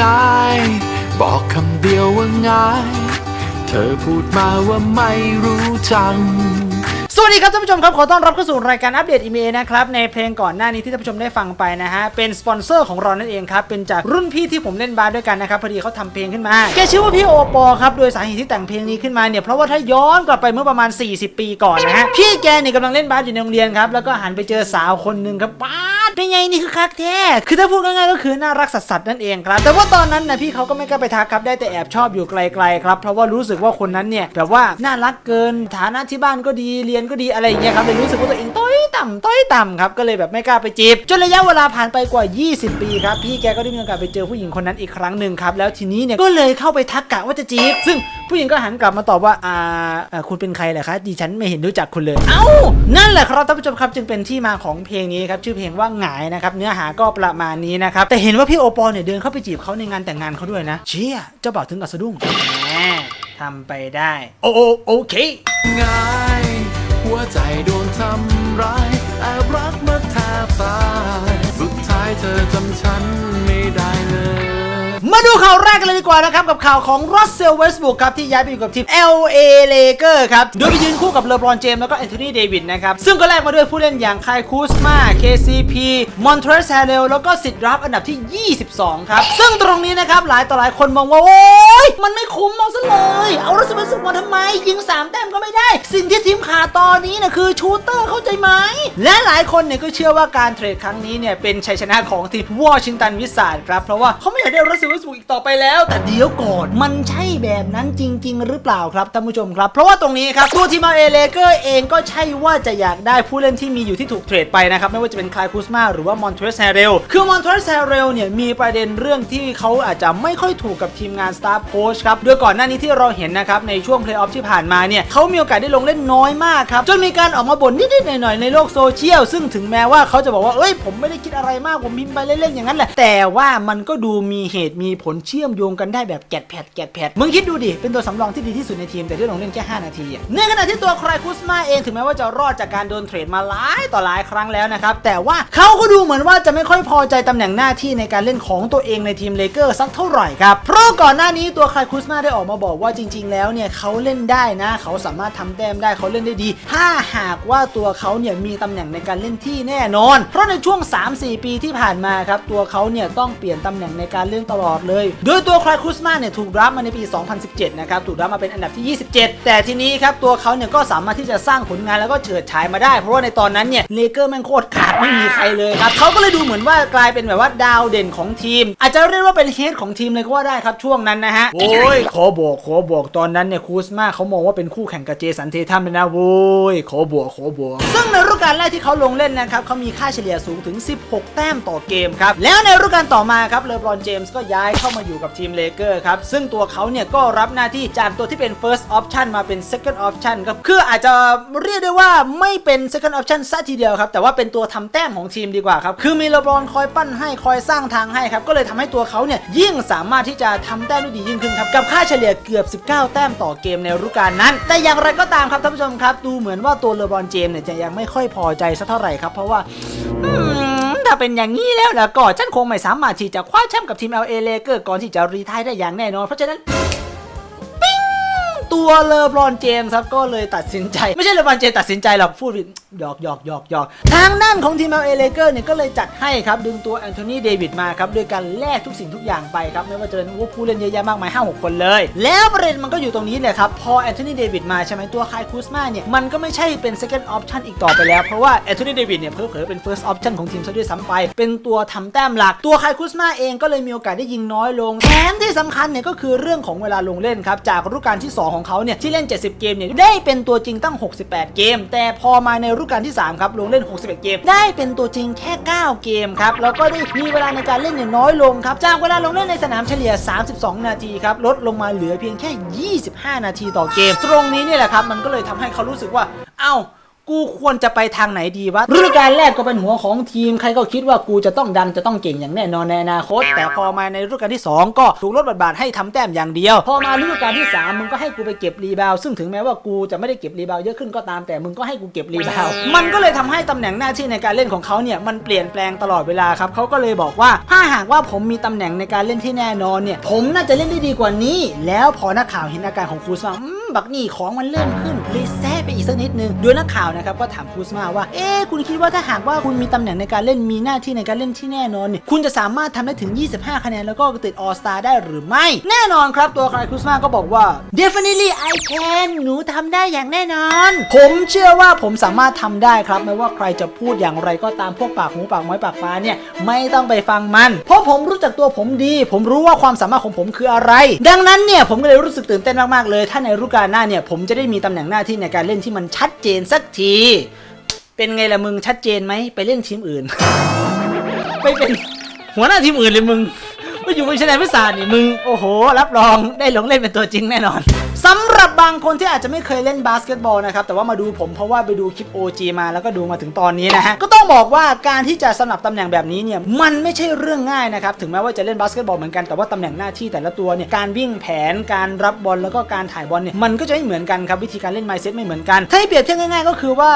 ง่าย บอกคำเดียวว่าง่าย เธอพูดมาว่าไม่รู้จังสวัสดีครับท่านผู้ชมครับ ขอต้อนรับเข้าสู่รายการอัปเดตอีเมลนะครับ ในเพลงก่อนหน้านี้ที่ท่านผู้ชมได้ฟังไปนะฮะ เป็นสปอนเซอร์ของเรานั่นเองครับ เป็นจากรุ่นพี่ที่ผมเล่นบาสด้วยกันนะครับ พอดีเขาทำเพลงขึ้นมา แกชื่อว่าพี่โอปอครับ โดยสาเหตุที่แต่งเพลงนี้ขึ้นมาเนี่ย เพราะว่าถ้าย้อนกลับไปเมื่อประมาณ 40 ปีก่อนนะฮะ พี่แกเนี่ยกำลังเล่นบาสอยู่ในโรงเรียนครับ แล้วก็หันไปเจอสาวคนหนึ่งครับบา เป็นไงนี่คือคักแท้คือถ้าพูดง่ายๆก็คือน่ารักสัสๆนั่นเองครับแต่ว่าตอนนั้นนะพี่เขาก็ไม่กล้าไปทักครับได้แต่แอบชอบอยู่ไกลๆครับเพราะว่ารู้สึกว่าคนนั้นเนี่ยแบบว่าน่ารักเกินฐานะที่บ้านก็ดีเรียนก็ดีอะไรอย่างเงี้ยครับเลยรู้สึกว่าตัวเองต้อยต่ำต้อยต่ำครับก็เลยแบบไม่กล้าไปจีบจนระยะเวลาผ่านไปกว่า 20 ปีครับพี่แกก็ได้มีโอกาสไปเจอผู้หญิงคนนั้นอีกครั้งหนึ่งครับแล้วทีนี้เนี่ยก็เลยเข้าไปทักกะว่าจะจีบซึ่ง ผู้หญิงก็หันกลับมาตอบว่าอ่าเอ่อคุณเป็นใครเหรอคะดิฉันไม่เห็นรู้จักคุณเลย เอ้า นั่นแหละครับท่านผู้ชมครับจึงเป็นที่มาของเพลงนี้ครับชื่อเพลงว่าหงายนะครับเนื้อหาก็ประมาณนี้นะครับแต่เห็นว่าพี่โอปอลเนี่ยเดินเข้าไปจีบเขาในงานแต่งงานเขาด้วยนะเชี่ยเจ้าบ่าวถึงกับสะดุ้งแหมทำไปได้ โอโอโอเค ง่ายหัวใจโดนทำร้ายแอบรักมาแทบตาย สุดท้ายเธอจำฉันไม่ได้เลย มาดูข่าวแรกกันเลยดีกว่านะครับ กับข่าวของรัสเซลเวสบุกครับ ที่ย้ายไปอยู่กับทีม LA l a k e r ครับ โดยไปยืนคู่กับเลบรอนเจมส์แล้วก็แอนโทนีเดวิดนะครับ ซึ่งก็แลกมาด้วยผู้เล่นอย่างไคลคูสมา KCP มอนเทรสแฮเรลแล้วก็สิทธิ์รับอันดับที่ 22 ครับ ซึ่งตรงนี้นะครับหลายต่อหลายคนมองว่า โอ้ยมันไม่คุ้มมองซะเลย เอารัสเซลเวสบุกมาทำไม ยิง 3 แต้มก็ไม่ได้ สิ่งที่ทีมขาตอนนี้นะคือชูเตอร์เข้าใจไหม และหลายคนเนี่ยก็เชื่อว่าการเทรดครั้งนี้เนี่ยเป็นชัยชนะของทีมวอชิงตันวิสาดครับ เพราะว่าเขาไม่อยากได้รัสเซลเวสบุกอีกต่อไปแล้ว แต่เดี๋ยวก่อนมันใช่แบบนั้นจริง ๆ หรือเปล่าครับท่านผู้ชมครับ เพราะว่าตรงนี้ครับตัวทีมเอเลเกอร์เองก็ใช่ว่าจะอยากได้ผู้เล่นที่มีอยู่ที่ถูกเทรดไปนะครับไม่ว่าจะเป็นคลายคูสมาหรือว่ามอนเทรสแฮเรลคือมอนเทรสแฮเรลเนี่ยมีประเด็นเรื่องที่เขาอาจจะไม่ค่อยถูกกับทีมงานสตาฟโค้ชครับโดยก่อนหน้านี้ที่เราเห็นนะครับในช่วงเพลย์ออฟที่ผ่านมาเนี่ยเขามีโอกาสได้ลงเล่นน้อยมากครับจนมีการออกมาบ่นนิดๆหน่อยๆในโลกโซเชียลซึ่งถึงแม้ว่าเขาจะบอกว่าเอ้ยผมไม่ได้คิดอะไรมากผมพิมพ์ไปเล่นๆอย่างนั้นแหละแต่ว่ามันก็ดูมีเหตุมีผลเชื่อมโยงกันได้แบบแกดแพดแกดแพดมึงคิดดูดิเป็นตัวสำรองที่ดีที่สุดในทีมแต่ได้ลงเล่นแค่ 5 นาทีอะในขณะที่ตัวใครคุสมาเองถึงแม้ว่าจะรอดจากการโดนเทรดมาหลายต่อหลายครั้งแล้วนะครับแต่ว่าเขาก็ดูเหมือนว่าจะไม่ค่อยพอใจตำแหน่งหน้าที่ในการเล่นของตัวเองในทีมเลเกอร์สักเท่าไหร่ครับเพราะก่อนหน้านี้ตัวใครคุสมาได้ออกมาบอกว่าจริง ๆ แล้วเนี่ยเขาเล่นได้นะเขาสามารถทำแต้มได้เขาเล่นได้ดี ถ้าหากว่าตัวเขาเนี่ยมีตำแหน่งในการเล่นที่แน่นอน เพราะในช่วง 3-4 ปีที่ผ่านมาครับตัวเขาเนี่ยต้องเปลี่ยนตำแหน่งในการเล่นตลอดเลย โดยตัวใครุสมาเนี่ยถูกรับมาในปี 2017 นะครับถูกรับมาเป็นอันดับที่ 27 แต่ทีนี้ครับตัวเขาเนี่ยก็สามารถที่จะสร้างผลงานแล้วก็เฉิดฉายมาได้ เพราะว่าในตอนนั้นเนี่ยเลเกอร์แม่งโคตรขาดไม่มีใครเลยครับเขาก็เลยดูเหมือนว่ากลายเป็นแบบว่าดาวเด่นของทีม อาจจะเรียกว่าเป็นเฮดของทีมเลยก็ว่าได้ครับช่วงนั้นนะฮะโอ้ยขอบอกขอบอกอกตอนนั้นเนี่ยคูสมาเขามองว่าเป็นคู่แข่งกับเจสันเททัมเลยนะโว้ยขอบอกขอบอกซึ่งในฤดูกาลแรกที่เขาลงเล่นนะครับเขามีค่าเฉลี่ยสูงถึง 16 แต้มต่อเกมครับ แล้วในฤดูกาลต่อมาครับเลบรอนเจมส์ก็ย้ายเข้ามาอยู่กับทีมเลเกอร์ครับ ซึ่งตัวเขาเนี่ยก็รับหน้าที่จากตัวที่เป็น first option มาเป็น second option ครับคืออาจจะเรียกได้ว่าไม่เป็น second option ซะทีเดียวครับแต่ว่าเป็นตัวทำแต้มของทีมดีกว่าครับคือมีเลบรอนคอยปั้นให้คอยสร้างทางให้ครับก็เลยทำให้ตัวเขาเนี่ยยิ่งสามารถที่จะทำแต้มได้ดียิ่งขึ้นครับกับค่าเฉลี่ยเกือบ9 แต้มต่อเกมในฤดูกาลนั้น แต่อย่างไรก็ตามครับท่านผู้ชมครับ ดูเหมือนว่าตัวเลบรอนเจมส์เนี่ยจะยังไม่ค่อยพอใจสักเท่าไหร่ครับ เพราะว่าถ้าเป็นอย่างนี้แล้วล่ะก็ฉันคงไม่สามารถที่จะคว้าแชมป์กับทีม LA เลเกอร์ก่อนที่จะรีทายได้อย่างแน่นอนเพราะฉะนั้น ตัวเลบรอนเจมส์ครับก็เลยตัดสินใจ ไม่ใช่เลบรอนเจมส์ตัดสินใจหรอกพูดผิดหยอกหยอกหยอกหยอกทางด้านของทีมเอเลเกอร์เนี่ยก็เลยจัดให้ครับดึงตัวแอนโทนีเดวิดมาครับด้วยการแลกทุกสิ่งทุกอย่างไปครับไม่ว่าจะเป็นผู้เล่นเยอะแยะมากมาย5 6คนเลย แล้วประเด็นมันก็อยู่ตรงนี้เลยครับพอแอนโทนีเดวิดมาใช่ไหมตัวคายคูสมาเนี่ยมันก็ไม่ใช่เป็น second option อีกต่อไปแล้ว เพราะว่าแอนโทนีเดวิดเนี่ยเผลอๆเป็น first option ของทีมซะด้วยซ้ำไป เป็นตัวทำแต้มหลักตัวคายคูสมาเองก็เลยมีโอกาสได้ยิงน้อยลงแถมที่สำคัญเนี่ยก็คือเรื่องของเวลาลงเล่นครับจากฤดูกาลที่2ของเขาเนี่ยที่เล่น 70 เกมเนี่ยได้เป็นตัวจริงตั้ง 68 เกม แต่พอมาในฤดูกาลที่ 3 ครับลงเล่น 61 เกม ได้เป็นตัวจริงแค่ 9 เกมครับแล้วก็ได้มีเวลาในการเล่นเนี่ยน้อยลงครับจากเวลาลงเล่นในสนามเฉลี่ย 32 นาทีครับลดลงมาเหลือเพียงแค่ 25 นาทีต่อเกม ตรงนี้เนี่ยแหละครับมันก็เลยทำให้เขารู้สึกว่า เอ้า กูควรจะไปทางไหนดีวะฤดูกาลแรกก็เป็นหัวของทีม ใครก็คิดว่ากูจะต้องดังจะต้องเก่งอย่างแน่นอนในอนาคต แต่พอมาในฤดูกาลที่ 2 ก็ถูกลดบทบาทให้ทำแต้มอย่างเดียว พอมาฤดูกาลที่ 3 มึงก็ให้กูไปเก็บรีบาว ซึ่งถึงแม้ว่ากูจะไม่ได้เก็บรีบาวเยอะขึ้นก็ตามแต่มึงก็ให้กูเก็บรีบาว มันก็เลยทำให้ตำแหน่งหน้าที่ในการเล่นของเขาเนี่ยมันเปลี่ยนแปลงตลอดเวลาครับเขาก็เลยบอกว่าถ้าหากว่าผมมีตำแหน่งในการเล่นที่แน่นอนเนี่ยผมน่าจะเล่นได้ดีกว่านี้ แล้วพอนักข่าวเห็นอาการของครูสมาบักนี่ของมันเริ่มขึ้นเลยแซ่ไปอีกสักนิดนึงโดยนักข่าวนะครับก็ถามครูสมาว่า เอ๊คุณคิดว่าถ้าหากว่าคุณมีตำแหน่งในการเล่นมีหน้าที่ในการเล่นที่แน่นอนเนี่ยคุณจะสามารถทำได้ถึง 25 คะแนนแล้วก็ติดออสตาได้หรือไม่ แน่นอนครับตัวครคูสมาก็บอกว่า definitely I can หนูทำได้อย่างแน่นอน ผมเชื่อว่าผมสามารถทำได้ครับไม่ว่าใครจะพูดอย่างไรก็ตามพวกปากหูปากไม้ปากฟ้าเนี่ยไม่ต้องไปฟังมัน เพราะผมรู้จักตัวผมดี ผมรู้ว่าความสามารถของผมคืออะไร ดังนั้นเนี่ยผมก็เลยรู้สึกตื่นเต้นมากๆเลย ถ้าในฤดูกาลหน้าเนี่ยผมจะได้มีตำแหน่งหน้าที่ในการเล่นที่มันชัดเจนสักทีเป็นไงล่ะมึงชัดเจนไหมไปเล่นทีมอื่น ไปเป็นหัวหน้าทีมอื่นเลยมึงมาอยู่บนชนะพิศานี่มึงโอ้โห รับรองได้หลงเล่นเป็นตัวจริงแน่นอน หรับบางคนที่อาจจะไม่เคยเล่นบาสเกตบอลนะครับ แต่ว่ามาดูผมเพราะว่าไปดูคลิป OG มาแล้วก็ดูมาถึงตอนนี้นะฮะ ก็ต้องบอกว่าการที่จะสนับตำแหน่งแบบนี้เนี่ย มันไม่ใช่เรื่องง่ายนะครับ ถึงแม้ว่าจะเล่นบาสเกตบอลเหมือนกัน แต่ว่าตำแหน่งหน้าที่แต่ละตัวเนี่ย การวิ่งแผน การรับบอลแล้วก็การถ่ายบอลเนี่ย มันก็จะไม่เหมือนกันครับวิธีการเล่นไมเซ็ตไม่เหมือนกัน ถ้าให้เปรียบเทียบง่ายๆ ก็คือว่า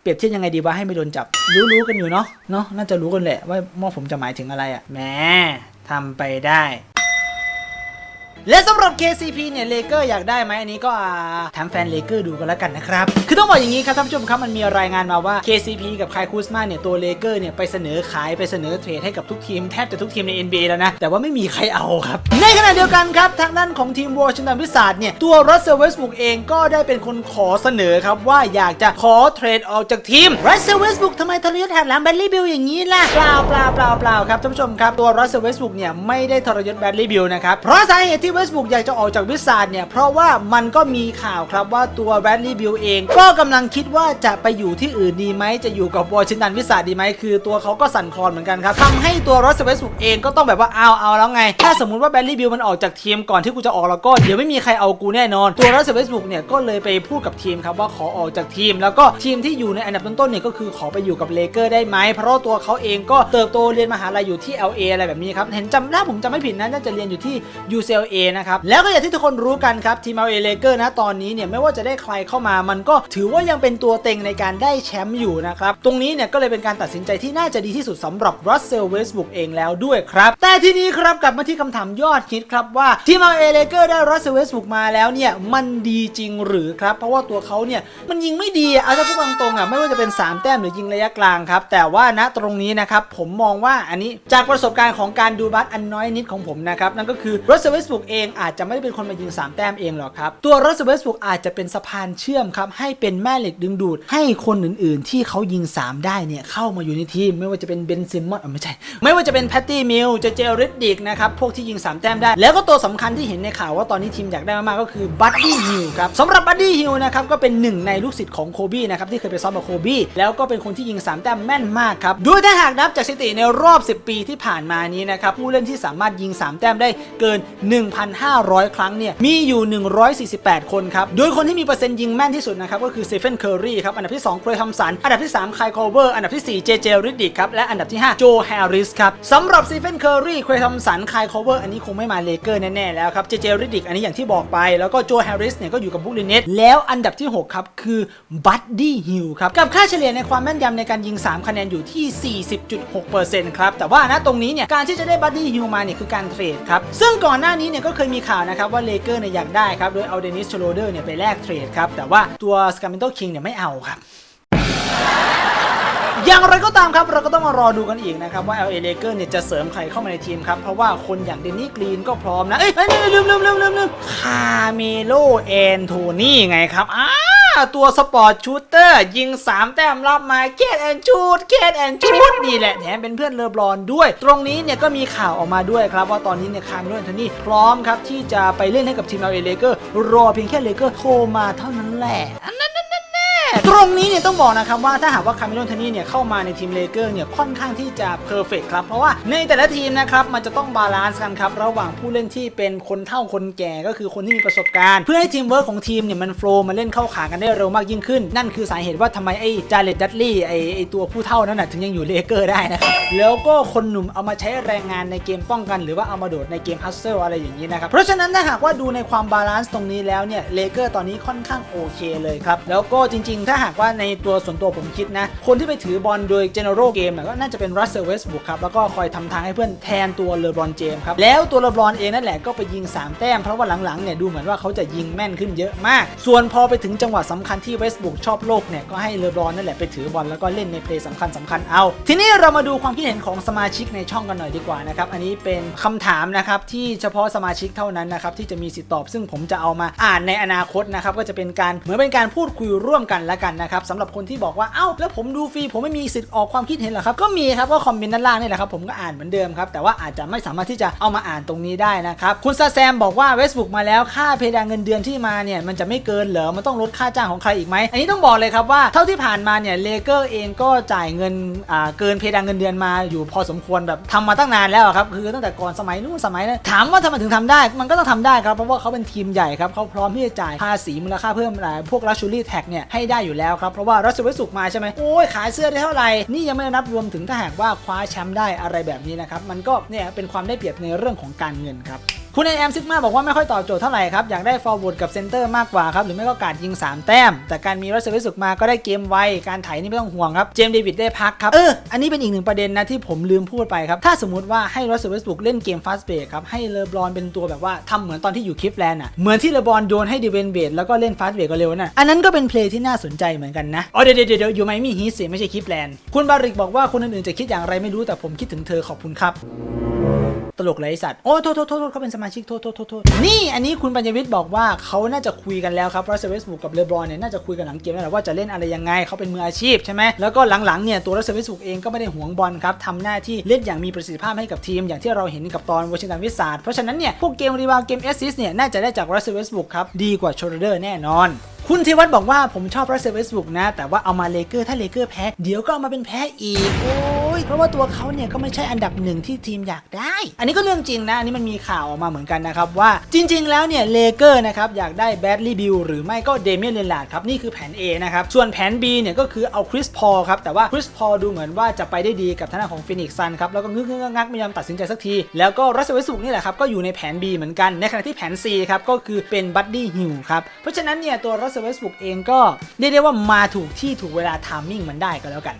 เปรียบเทียบยังไงดีวะให้ไม่โดนจับ รู้รู้กันอยู่เนาะ เนาะ น่าจะรู้กันแหละว่าว่าผมจะหมายถึงอะไรอะ่ะแหมทำไปได้ และสำหรับ KCP เนี่ยเลเกอร์อยากได้ไหมอันนี้ก็ถามแฟนเลเกอร์ดูกันแล้วกันนะครับ คือต้องบอกอย่างนี้ครับท่านผู้ชมครับมันมีรายงานมาว่า KCP กับคายคูสมาเนี่ยตัวเลเกอร์เนี่ยไปเสนอขายไปเสนอเทรดให้กับทุกทีมแทบจะทุกทีมใน NBA แล้วนะ แต่ว่าไม่มีใครเอาครับ ในขณะเดียวกันครับ ทางด้านของทีมวอชิงตันวิสาดเนี่ยตัวรัสเซลเวสบุกเองก็ได้เป็นคนขอเสนอครับว่าอยากจะขอเทรดออกจากทีมรัสเซลเวสบุกทำไมทรยศแทนหลังแบดลี่บิลอย่างนี้ล่ะเปล่าเปล่าเปล่าเปล่าครับท่านผู้ชมครับตัวรัสเซลเวสบุกเนี่ยไม่ได้ทรยศแบดลี่บิลนะครับเพราะสาเหตุที่เวสบุกอยากจะออกจากวิสาดเนี่ย เพราะว่ามันก็มีข่าวครับว่าตัวแบดลี่บิลเอง ก็กำลังคิดว่าจะไปอยู่ที่อื่นดีไหม จะอยู่กับวอชิงตันวิสาดดีไหม คือตัวเขาก็สั่นคลอนเหมือนกันครับทำให้ตัวรัสเซลเวสบุกเองก็ต้องแบบว่าเอาเอาแล้วไง ถ้าสมมติว่าแบดลี่บิลมันออกจากทีมก่อนที่กูจะออกแล้วก็เดี๋ยวไม่มีใครเอากูแน่นอน ตัวรัสเซลเวสบุกเนี่ยก็เลยไปพูดกับทีมครับว่าขอออกจากทีม แล้วก็ทีมที่อยู่ในอันดับต้นๆเนี่ยก็คือขอไปอยู่กับเลเกอร์ได้ไหมเพราะตัวเขาเองก็เติบโตเรียนมหาลัยอยู่ที่ LA อะไรแบบนี้ครับเห็นจำถ้าผมจำไม่ผิดนะน่าจะเรียนอยู่ที่ UCLA นะครับ แล้วก็อย่างที่ทุกคนรู้กันครับทีม LA Lakers นะตอนนี้เนี่ยไม่ว่าจะได้ใครเข้ามามันก็ถือว่ายังเป็นตัวเต็งในการได้แชมป์อยู่นะครับ ตรงนี้เนี่ยก็เลยเป็นการตัดสินใจที่น่าจะดีที่สุดสำหรับ Russell Westbrook เองแล้วด้วยครับ แต่ทีนี้ครับกลับมาที่คำถามยอดฮิตครับว่าทีม LA Lakers ได้ Russell Westbrook มาแล้วเนี่ยมันดีจริงหรือครับ เพราะว่าตัวเขาเนี่ยมันยิงไม่ดีเอาถ้าพูดตรงๆอะไม่ว่าจะเป็น 3 แต้มหรือยิงระยะกลางครับแต่ว่าณตรงนี้นะครับผมมองว่าอันนี้จากประสบการณ์ของการดูบัสอันน้อยนิดของผมนะครับนั่นก็คือ Russell Westbrook เองอาจจะไม่ได้เป็นคนมายิง 3 แต้มเองหรอกครับ ตัว Russell Westbrook อาจจะเป็นสะพานเชื่อมครับ ให้เป็นแม่เหล็กดึงดูด ให้คนอื่นๆ ที่เขายิง 3 ได้เนี่ย เข้ามาอยู่ในทีม ไม่ว่าจะเป็นเบนซิมมอนไม่ใช่ ไม่ว่าจะเป็นแพตตี้มิลเจเจริดดิกนะครับ พวกที่ยิง 3 แต้มได้ แล้วก็ตัวสำคัญที่เห็นในข่าวว่าตอนนี้ทีมอยากได้มากๆก็คือบัตตี้ฮิลครับสำหรับบัตตี้ฮิลนะครับก็เป็นหนึ่งในลูกศิษย์ของโคบี้นะครับที่เคยไปซ้อมกับโคบี้แล้วก็เป็นคนที่ยิง 3 แต้มแม่นมากครับโดยถ้าหากนับจากสถิติในรอบ 10 ปีที่ผ่านมานี้นะครับผู้เล่นที่สามารถยิง 3 แต้มได้เกิน1,500 ครั้งเนี่ยมีอยู่ 148 คนครับ โดยคนที่มีเปอร์เซ็นต์ยิงแม่นที่สุดนะครับก็คือเซฟเฟนเคอร์รีครับอันดับที่2เครย์ทอมสันอันดับที่3ไคลโคเวอร์อันดับที่4เจเจริดดิกครับและอันดับที่5โจแฮร์ริสครับสำหรับเซฟเฟนเคอร์รีเครย์ทอมสันไคลโคเวอร์อันนี้คงไม่มาเลเกอร์แน่ๆแล้วครับเจเจริดดิกอันนี้อย่างที่บอกไปแล้วก็โจแฮร์ริสเนี่ยก็อยู่กับบุกลินเนตแล้วอันดับที่ 6 ครับ คือบัตดี้ฮิลครับกับค่าเฉลี่ยในความแม่นยำในการยิง 3 คะแนนอยู่ที่ 40.6%ครับแต่ว่านะตรงนี้เนี่ยการที่จะได้บัตดี้ฮิลมาเนี่ยคือการเทรดครับซึ่งก่อนหน้านี้เนี่ยก็เคยมีข่าวนะครับว่าเลเกอร์เนี่ยอยากได้ครับ โดยเอาเดนิสโชโลเดอร์เนี่ยไปแลกเทรดครับ แต่ว่าตัวสกาเมนโตคิงเนี่ยไม่เอาครับ อย่างไรก็ตามครับเราก็ต้องมารอดูกันอีกนะครับว่า LA l a k e r เนี่ยจะเสริมใครเข้ามาในทีมครับ เพราะว่าคนอย่างเดนนี่กรีนก็พร้อมนะเอ้ยเอ้ยลืมลืมลืมลืมลืมคาเมโลแอนโทนี่ไงครับอ้าตัวสปอร์ตชูเตอร์ ยิง 3 แต้มรับมาเกตแอนชูดเกตแอนชูดนี่แหละแถมเป็นเพื่อนเลอบรอนด้วย ตรงนี้เนี่ยก็มีข่าวออกมาด้วยครับ ว่าตอนนี้เนี่ยคาเมโลแอนโทนี่พร้อมครับที่จะไปเล่นให้กับทีม LA Lakers รอเพียงแค่เลเกอร์โทรมาเท่านั้นแหละ ตรงนี้เนี่ยต้องบอกนะครับว่าถ้าหากว่าคาร์เมลอนเทนนี่เนี่ยเข้ามาในทีมเลเกอร์เนี่ยค่อนข้างที่จะเพอร์เฟกครับ เพราะว่าในแต่ละทีมนะครับมันจะต้องบาลานซ์กันครับ ระหว่างผู้เล่นที่เป็นคนเฒ่าคนแก่ก็คือคนที่มีประสบการณ์ เพื่อให้ทีมเวิร์กของทีมเนี่ยมันโฟล์มาเล่นเข้าขากันได้เร็วมากยิ่งขึ้น นั่นคือสาเหตุว่าทำไมไอ้จาเลตดัตลี่ไอ้ไอ้ตัวผู้เฒ่านั้นน่ะถึงยังอยู่เลเกอร์ได้นะครับแล้วก็คนหนุ่มเอามาใช้แรงงานในเกมป้องกัน หรือว่าเอามาโดดในเกมฮัสเซิลอะไรอย่างนี้นะครับเพราะฉะนั้นถ้าหากว่าดูในความบาลานซ์ตรงนี้แล้วเนี่ยเลเกอร์ตอนนี้ค่อนข้างโอเคเลยครับแล้วก็จริงๆ ถ้าหากว่าในตัวส่วนตัวผมคิดนะ คนที่ไปถือบอลโดย general game ก็น่าจะเป็นรัสเซลเวสบุกครับแล้วก็คอยทำทางให้เพื่อนแทนตัวเลบรอนเจมครับแล้วตัวเลบรอนเองนั่นแหละก็ไปยิง 3 แต้ม เพราะว่าหลังๆเนี่ยดูเหมือนว่าเขาจะยิงแม่นขึ้นเยอะมาก ส่วนพอไปถึงจังหวะสำคัญที่เวสบุกชอบโลกเนี่ยก็ให้เลบรอนนั่นแหละไปถือบอลแล้วก็เล่นในเพลย์สำคัญสำคัญเอา ทีนี้เรามาดูความคิดเห็นของสมาชิกในช่องกันหน่อยดีกว่านะครับอันนี้เป็นคำถามนะครับที่เฉพาะสมาชิกเท่านั้นนะครับที่จะมีสิทธิ์ตอบ ซึ่งผมจะเอามาอ่านในอนาคตนะครับก็จะเป็นการเหมือนเป็นการพูดคุยร่วมกันละกันนะครับสำหรับคนที่บอกว่าเอ้าแล้วผมดูฟรีผมไม่มีสิทธิ์ออกความคิดเห็นเหรอครับก็มีครับก็คอมเมนต์ด้านล่างนี่แหละครับผมก็อ่านเหมือนเดิมครับแต่ว่าอาจจะไม่สามารถที่จะเอามาอ่านตรงนี้ได้นะครับคุณซาแซมบอกว่าเวสบุกมาแล้วค่าเพดานเงินเดือนที่มาเนี่ยมันจะไม่เกินเหรอมันต้องลดค่าจ้างของใครอีกไหมอันนี้ต้องบอกเลยครับว่าเท่าที่ผ่านมาเนี่ยเลเกอร์เองก็จ่ายเงินอ่าเกินเพดานเงินเดือนมาอยู่พอสมควรแบบทำมาตั้งนานแล้วครับคือตั้งแต่ก่อนสมัยนู้นสมัยนั้นถามว่าทำไมถึงทำได้ มันก็ต้องทำได้ครับเพราะว่าเขาเป็นทีมใหญ่ครับเขาพร้อมที่จะจ่ายภาษีมูลค่าเพิ่มอะไรพวกลักชูรี่แท็กเนี่ยให้ได้อยู่แล้วครับ เพราะว่ารัสเซลเวสุกมาใช่ไหมโอ้ยขายเสื้อได้เท่าไหร่นี่ยังไม่นับรวมถึงถ้าหากว่าคว้าแชมป์ได้อะไรแบบนี้นะครับมันก็เนี่ยเป็นความได้เปรียบในเรื่องของการเงินครับ คุณไอแอมซิกมาบอกว่าไม่ค่อยตอบโจทย์เท่าไหร่ครับ อยากได้ฟอร์เวิร์ดกับเซนเตอร์มากกว่าครับ หรือไม่ก็การยิง 3 แต้ม แต่การมีรัสเซลวิสุกมาก็ได้เกมไว การไถนี่ไม่ต้องห่วงครับ เจมส์เดวิดได้พักครับ เออ อันนี้เป็นอีกหนึ่งประเด็นนะที่ผมลืมพูดไปครับ ถ้าสมมติว่าให้รัสเซลวิสุกเล่นเกมฟาสเบรกครับ ให้เลบรอนเป็นตัวแบบว่าทำเหมือนตอนที่อยู่คลิฟแลนด์อะ เหมือนที่เลบรอนโยนให้ดิเวนเบดแล้วก็เล่นฟาสเบรกก็เร็วน่ะ อันนั้นก็เป็นเพลย์ที่น่าสนใจเหมือนกันนะ อ๋อเดี๋ยวเดี๋ยวเดี๋ยวอยู่ไมมี่ฮีสไม่ใช่คลิฟแลนด์คุณบาริกบอกว่าคนอื่นๆจะคิดอย่างไรไม่รู้แต่ผมคิดถึงเธอขอบคุณครับ ตลกไอ้สัตว์โอ้โทษโทษโทษโทษเขาเป็นสมาชิกโทษโทษโทษโทษนี่อันนี้คุณปัญญวิทย์บอกว่าเขาน่าจะคุยกันแล้วครับรัสเซลเวสบุกกับเลบรอนเนี่ยน่าจะคุยกันหลังเกมแล้วว่าจะเล่นอะไรยังไงเขาเป็นมืออาชีพใช่ไหมแล้วก็หลังๆเนี่ยตัวรัสเซลเวสบุกเองก็ไม่ได้หวงบอลครับทำหน้าที่เล่นอย่างมีประสิทธิภาพให้กับทีม อย่างที่เราเห็นกับตอนวอชิงตันวิสซาร์ดเพราะฉะนั้นเนี่ยพวกเกมรีบาวเกมแอสซิสเนี่ยน่าจะได้จากรัสเซลเวสบุกครับดีกว่าโชลเดอร์แน่นอน คุณเทวัตบอกว่าผมชอบรัสเซลเวสบุกนะ แต่ว่าเอามาเลเกอร์ถ้าเลเกอร์แพ้ เดี๋ยวก็เอามาเป็นแพ้อีก โอ้ย เพราะว่าตัวเขาเนี่ยก็ไม่ใช่อันดับหนึ่งที่ทีมอยากได้ อันนี้ก็เรื่องจริงนะ อันนี้มันมีข่าวออกมาเหมือนกันนะครับว่าจริง ๆ แล้วเนี่ยเลเกอร์นะครับอยากได้แบดลี่บิลหรือไม่ก็เดเมียนเลนลาร์ดครับนี่คือแผน A นะครับส่วนแผน B เนี่ยก็คือเอาคริสพอลครับแต่ว่าคริสพอลดูเหมือนว่าจะไปได้ดีกับทางด้าของฟินิกซันครับแล้วก็งึกงงักไม่ยอมตัดสินใจสักที แล้วก็รัสเซลเวสบุกนี่แหละครับก็อยู่ในแผน B เหมือนกันในขณะที่แผน C ครับก็คือเป็นบัดดี้ฮิลครับเพราะฉะนั้นเนี่ยตัวรัสเซเวสบุกเองก็เรียกได้ว่ามาถูกที่ถูกเวลาทามมิ่งมันได้ก็แล้วกัน